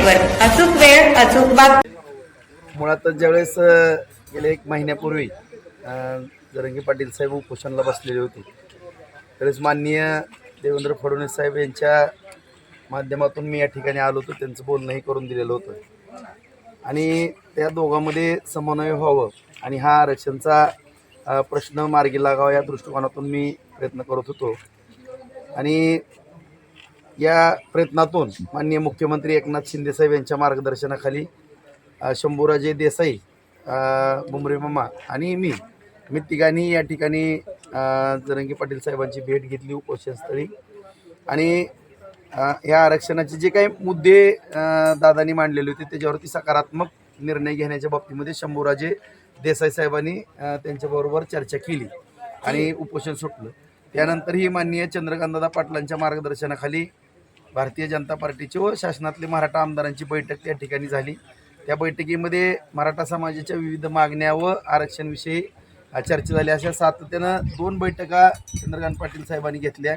Network अचूक वेळ अचूक बात मुळातच ज्यावेळेस गेले गेल्या एक महिन्यापूर्वी जरंगी पाटील साहेब उपोषणला बसलेले होते त्यावेळेस माननीय देवेंद्र फडणवीस साहेब यांच्या माध्यमातून मी या ठिकाणी आलो होतो त्यांचं बोलणंही करून दिलेलं होतं. आणि त्या दोघांमध्ये समन्वय व्हावं आणि हा आरक्षणचा प्रश्न मार्गी लागावा या दृष्टिकोनातून मी प्रयत्न करत होतो. आणि या प्रयत्नातून माननीय मुख्यमंत्री एकनाथ शिंदेसाहेब यांच्या मार्गदर्शनाखाली शंभूराजे देसाई बुमरे मामा आणि मी मी तिघांनी या ठिकाणी जरंगी पाटील साहेबांची भेट घेतली उपोषणस्थळी. आणि या आरक्षणाचे जे काही मुद्दे दादांनी मांडलेले होते त्याच्यावरती सकारात्मक निर्णय घेण्याच्या बाबतीमध्ये शंभूराजे देसाई साहेबांनी त्यांच्याबरोबर चर्चा केली आणि उपोषण सुटलं. त्यानंतरही माननीय चंद्रकांतदादा पाटलांच्या मार्गदर्शनाखाली भारतीय जनता पार्टीची व शासनातले मराठा आमदारांची बैठक त्या ठिकाणी झाली. त्या बैठकीमध्ये मराठा समाजाच्या विविध मागण्या व आरक्षणविषयी चर्चा झाली. अशा सातत्यानं दोन बैठका चंद्रकांत पाटील साहेबांनी घेतल्या.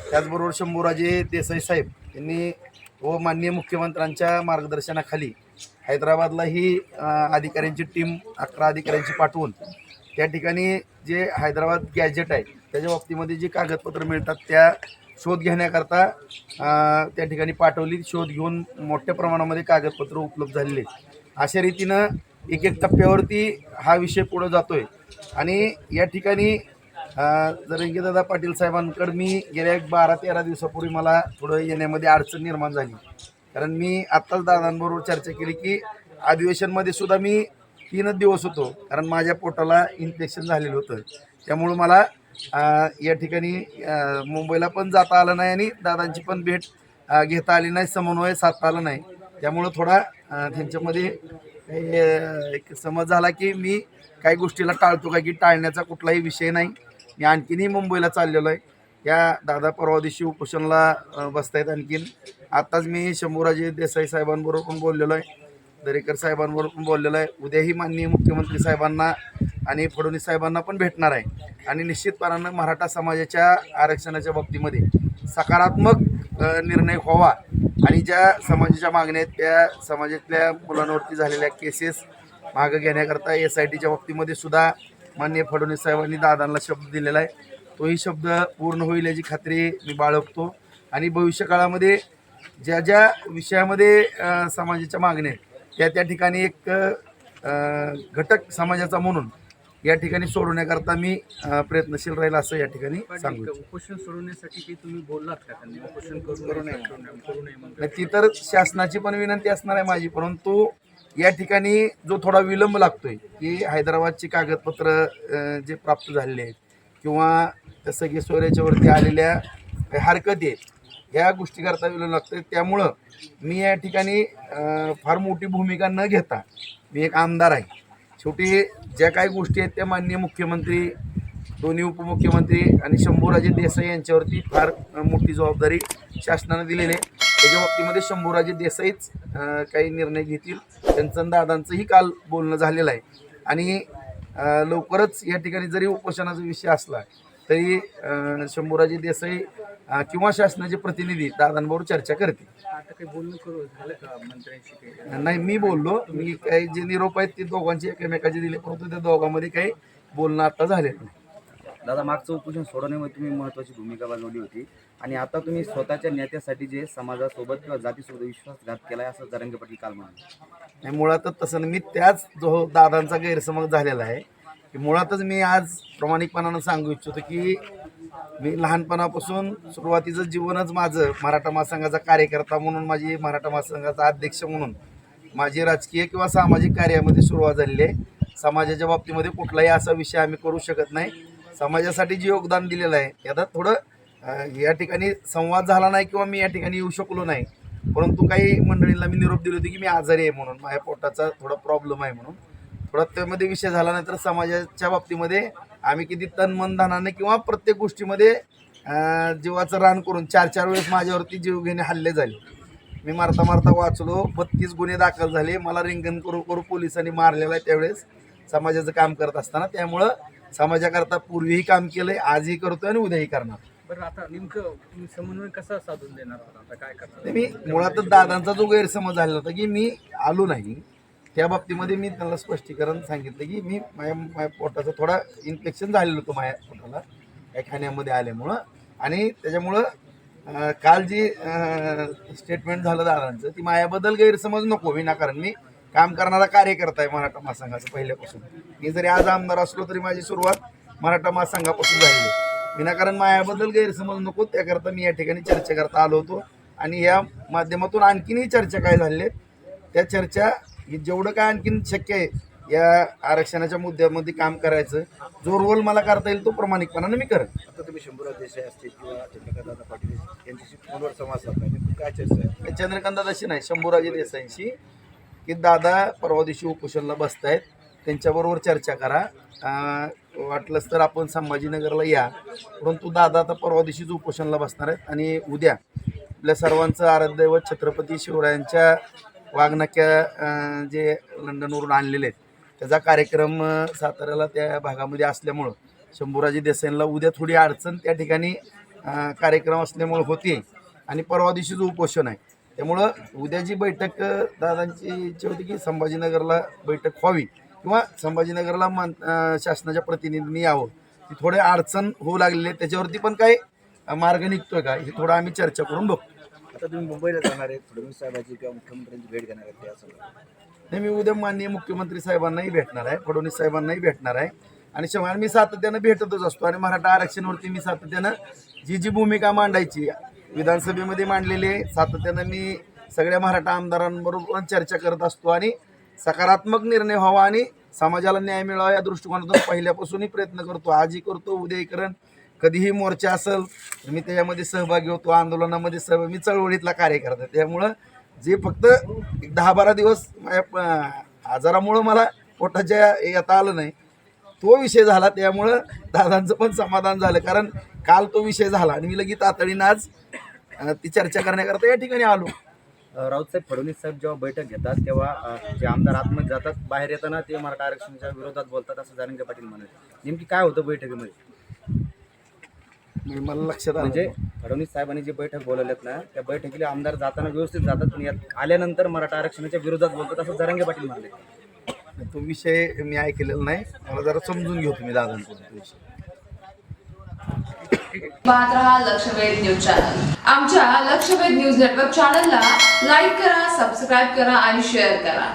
त्याचबरोबर शंभूराजे देसाई साहेब यांनी व माननीय मुख्यमंत्र्यांच्या मार्गदर्शनाखाली हैदराबादला ही अधिकाऱ्यांची टीम अकरा अधिकाऱ्यांची पाठवून त्या ठिकाणी जे हैदराबाद गॅजेट आहे त्याच्या बाबतीमध्ये जे कागदपत्र मिळतात त्या शोध घेण्याकरता त्या ठिकाणी पाठवली. शोध घेऊन मोठ्या प्रमाणामध्ये कागदपत्र उपलब्ध झालेले अशा रीतीनं एक एक टप्प्यावरती हा विषय पुढे जातोय. आणि या ठिकाणी दादा पाटील साहेबांकडे मी गेल्या एक बारा तेरा दिवसापूर्वी मला थोडं येण्यामध्ये अडचण निर्माण झाली. कारण मी आत्ताच दादांबरोबर चर्चा केली की अधिवेशनमध्ये सुद्धा मी तीनच दिवस होतो. कारण माझ्या पोटाला इन्फेक्शन झालेलं होतं. त्यामुळं मला या ठिकाणी मुंबईला पण जाता आलं नाही आणि दादांची पण भेट घेता आली नाही समन्वय साधता आलं नाही. त्यामुळं थोडा त्यांच्यामध्ये एक समज झाला की मी काही गोष्टीला टाळतो का की टाळण्याचा कुठलाही विषय नाही. मी आणखीनही मुंबईला चाललेलो आहे. या दादा परवा दिवशी उपोषणला बसतायत आणखीन. आत्ताच मी शंभूराजे देसाई साहेबांबरोबर पण बोललेलो आहे. दरेकर साहेबांबरोबर पण बोललेलो आहे. उद्याही माननीय मुख्यमंत्री साहेबांना आणि फडणवीस साहेबांना पण भेटणार आहे. आणि निश्चितपणानं मराठा समाजाच्या आरक्षणाच्या बाबतीमध्ये सकारात्मक निर्णय व्हावा. आणि ज्या समाजाच्या मागण्या आहेत त्या समाजातल्या मुलांवरती झालेल्या केसेस मागं घेण्याकरता एस आय टीच्या बाबतीमध्ये सुद्धा माननीय फडणवीस साहेबांनी दादांना शब्द दिलेला आहे. तोही शब्द पूर्ण होईल याची खात्री मी बाळगतो. आणि भविष्यकाळामध्ये ज्या ज्या विषयामध्ये समाजाच्या मागण्या आहेत त्या त्या ठिकाणी एक घटक समाजाचा म्हणून या ठिकाणी सोडवण्याकरता मी प्रयत्नशील राहील असं या ठिकाणी सांगू. उपोषण सोडवण्यासाठी काही तुम्ही बोललात का त्यांनी? उपोषण करू नये करू नये. ती तर शासनाची पण विनंती असणार आहे माझी परंतु या ठिकाणी जो थोडा विलंब लागतोय की हैदराबादची कागदपत्र जे प्राप्त झालेले आहेत किंवा त्या सगळे सोयऱ्याच्यावरती आलेल्या काही हरकती आहेत ह्या गोष्टी करता विलंब लागतोय. त्यामुळं मी या ठिकाणी फार मोठी भूमिका न घेता मी एक आमदार आहे. शेवटी ज्या काही गोष्टी आहेत त्या माननीय मुख्यमंत्री दोन्ही उपमुख्यमंत्री आणि शंभूराजे देसाई यांच्यावरती फार मोठी जबाबदारी शासनानं दिलेली आहे. त्याच्या बाबतीमध्ये शंभूराजे देसाईच काही निर्णय घेतील. त्यांचं आणि दादांचंही काल बोलणं झालेलं आहे. आणि लवकरच या ठिकाणी जरी उपोषणाचा विषय असला तरी शंभूराजे देसाई किंवा शासनाचे प्रतिनिधी दादांबरोबर चर्चा करतील. आता काही बोलणं करू झालं का मंत्र्यांशी काही? नाही मी बोललो. मी काही जे निरोप आहेत ते दोघांचे एकमेकाचे दिले परंतु त्या दोघांमध्ये काही बोलणं आता झालेलं नाही. दादा मागचं उपोषण सोडवण्यामध्ये तुम्ही महत्त्वाची भूमिका बजावली होती. आणि आता तुम्ही स्वतःच्या नेत्यासाठी जे समाजासोबत किंवा जातीसोबत विश्वासघात केलाय असं जरंगे पाटील काल म्हणाले. नाही मुळातच तसं मी त्याच जो दादांचा गैरसमज झालेला आहे की मुळातच मी आज प्रामाणिकपणानं सांगू इच्छितो की मी लहानपणापासून सुरुवातीचं जीवनच माझं मराठा महासंघाचा कार्यकर्ता म्हणून माझी मराठा महासंघाचा अध्यक्ष म्हणून माझी राजकीय किंवा सामाजिक कार्यामध्ये सुरुवात झालेली आहे. समाजाच्या बाबतीमध्ये कुठलाही असा विषय आम्ही करू शकत नाही. समाजासाठी जे योगदान दिलेलं आहे यात थोडं या ठिकाणी संवाद झाला नाही किंवा मी या ठिकाणी येऊ शकलो नाही. परंतु काही मंडळींना मी निरोप दिले होते की मी आजारी आहे म्हणून माझ्या पोटाचा थोडा प्रॉब्लेम आहे म्हणून. थोडा त्यामध्ये विषय झाला नाही तर समाजाच्या बाबतीमध्ये आम्ही किती तन मन धनाने किंवा प्रत्येक गोष्टीमध्ये जीवाचं रान करून चार चार वेळेस माझ्यावरती जीवघेणे हल्ले झाले. मी मारता मारता वाचलो बत्तीस गुन्हे दाखल झाले. मला रिंगण करू करू पोलिसांनी मारलेलं आहे त्यावेळेस. समाजाचं काम करत असताना. त्यामुळं समाजाकरता पूर्वीही काम केलंय आजही करतोय आणि उद्याही करणार. बरं आता नेमकं समन्वय कसा साधून देणार आता काय करणार? मी मुळातच दादांचा जो गैरसमज झालेला होता की मी आलो नाही. त्या बाबतीमध्ये मी त्यांना स्पष्टीकरण सांगितलं की मी माझ्या माझ्या पोटाचं थोडा इन्फेक्शन झालेलं होतं माझ्या पोटाला या खाण्यामध्ये आल्यामुळं. आणि त्याच्यामुळं काल जी स्टेटमेंट झालं दादांचं ती माझ्याबद्दल गैरसमज नको विनाकारण मी काम करणारा कार्यकर्ता आहे मराठा महासंघाचा पहिल्यापासून. मी जरी आज आमदार असलो तरी माझी सुरुवात मराठा महासंघापासून झाली आहे. विनाकारण मायाबद्दल गैरसमज नको त्याकरता मी या ठिकाणी चर्चा करता आलो होतो. आणि या माध्यमातून आणखीनही चर्चा काय झाल्या आहेत त्या चर्चा ही जेवढं काय आणखीन शक्य आहे या आरक्षणाच्या मुद्द्यामध्ये काम करायचं जो रोल मला करता येईल तो प्रामाणिकपणाने मी करेन. आता तुम्ही शंभूराज देसाई असतील किंवा चंद्रकांतदादा पाटील यांच्याशी फोनवर संवाद साधला नेमकं काय चर्चा आहे? चंद्रकांत अशी नाही शंभूराजे देसाईंशी. की दादा परवा दिवशी उपोषणला बसतायत त्यांच्याबरोबर चर्चा करा. अं, वाटलंच तर आपण संभाजीनगरला या. परंतु दादा आता परवा दिवशीच उपोषणला बसणार आहेत. आणि उद्या आपल्या सर्वांचं आराध्य व छत्रपती शिवरायांच्या वाघनाक्या जे लंडनवरून आणलेले आहेत त्याचा कार्यक्रम साताऱ्याला त्या भागामध्ये असल्यामुळं शंभूराजी देसाईंना उद्या थोडी अडचण त्या ठिकाणी कार्यक्रम असल्यामुळं होती. आणि परवा दिवशीच उपोषण आहे त्यामुळं उद्या जी बैठक दादांची इच्छा होती की संभाजीनगरला बैठक व्हावी किंवा संभाजीनगरला मान शासनाच्या प्रतिनिधींनी यावं ती थोडे अडचण होऊ लागलेली आहे. त्याच्यावरती पण काही मार्ग निघतोय का हे थोडं आम्ही चर्चा करून बघू आता तुम्ही मुंबईला जाणार आहेत फडणवीस साहेबांची किंवा मुख्यमंत्र्यांची भेट घेणार आहेत त्या नाही मी उद्या माननीय मुख्यमंत्री साहेबांनाही भेटणार आहे फडणवीस साहेबांनाही भेटणार आहे. आणि शेवटी मी सातत्यानं भेटतच असतो आणि मराठा आरक्षणावरती मी सातत्यानं जी जी भूमिका मांडायची विधानसभेमध्ये मांडलेली आहे सातत्यानं मी सगळ्या मराठा आमदारांबरोबर चर्चा करत असतो आणि सकारात्मक निर्णय व्हावा आणि समाजाला न्याय मिळावा या दृष्टिकोनातून पहिल्यापासूनही प्रयत्न करतो. आजही करतो उद्याही करण कधीही मोर्चा असेल तर मी त्याच्यामध्ये सहभागी होतो आंदोलनामध्ये सहभागी मी चळवळीतला कार्यकर्ता त्यामुळं जे फक्त एक दहा बारा दिवस माझ्या आजारामुळं मला पोटाच्या येता आलं नाही तो विषय झाला. त्यामुळं दादांचं पण समाधान झालं. कारण काल तो विषय झाला आणि मी लगेच तातडीनं आज ती चर्चा करण्याकरता या ठिकाणी आलो. राऊत राऊतसाहेब फडणवीस साहेब जेव्हा बैठक घेतात तेव्हा जे आमदार आतमध्ये जातात बाहेर येताना ते मराठा आरक्षणाच्या विरोधात बोलतात असं जारंगे पाटील म्हणत नेमकी काय होतं बैठकीमध्ये? म्हणजे मला लक्षात आलं म्हणजे फडणवीस साहेबांनी जे बैठक बोलवल्यात ना त्या बैठकीला आमदार जाताना व्यवस्थित जातात पण यात आल्यानंतर मराठा आरक्षणाच्या विरोधात बोलतात असं जरांगे पाटील म्हणले. तो विषय मी ऐकलेला नाही. मला जरा समजून घेऊ तुम्ही दादांचा तो विषय. पाहत रहा लक्षवेध न्यूज चॅनल आमच्या लक्षवेध न्यूज नेटवर्क चॅनलला लाईक करा सबस्क्राईब करा आणि शेअर करा.